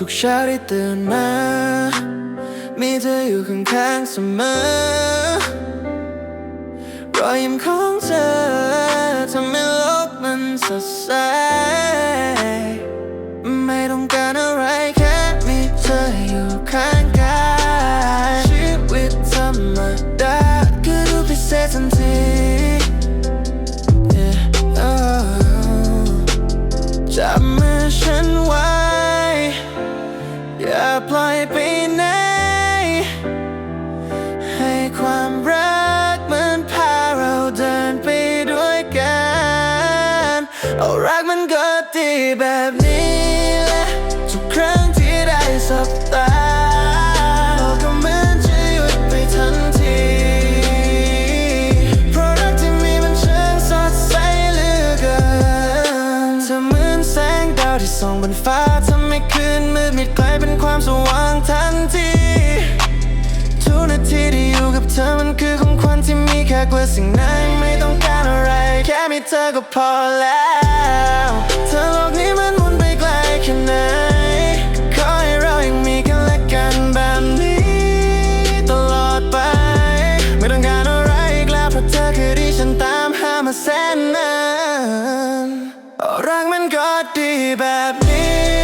ทุกเช้าที่ตื่นมา มีเธออยู่ข้างๆเสมอ รอยยิ้มของเธอทำให้โลกมันสดใส ไม่ต้องการอะไรแค่มีเธออยู่ข้างกายชีวิตธรรมดาก็ดูพิเศษทันทีจับมื มันก็ดีแบบนี้แหละทุกครั้งที่ได้สบตาโลกก็เหมือนจะหยุดไปทันที เพราะรักที่มีมันช่างสดใสเหลือเกินเธอเหมือนแสงดาวที่ส่องบนฟ้าทำให้คืนมืดมิดกลายเป็นความสว่างทันทีทุกนาทีที่อยู่กับเธอมันคือของขวัญที่มีค่ากว่าสิ่งไหนไม่ต้อง แค่มีเธอก็พอแล้วเธอโลกนี้มันหมุนไปไกลแค่ไหนขอให้เรายังมีกันและกันแบบนี้ ตลอดไป ไม่ต้องการอะไรอีกแล้วเพราะเธอคือที่ฉันตามหามาแสนนานรักมันก็ดีแบบนี้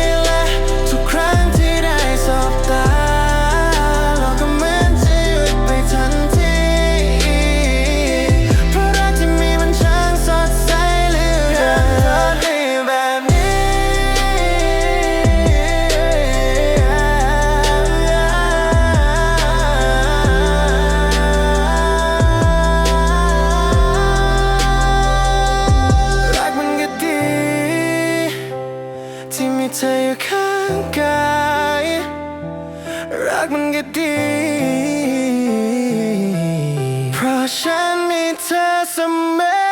ธออยู่ข้างกาย รักมันก็ดี เพราะฉันมีเธอเสมอ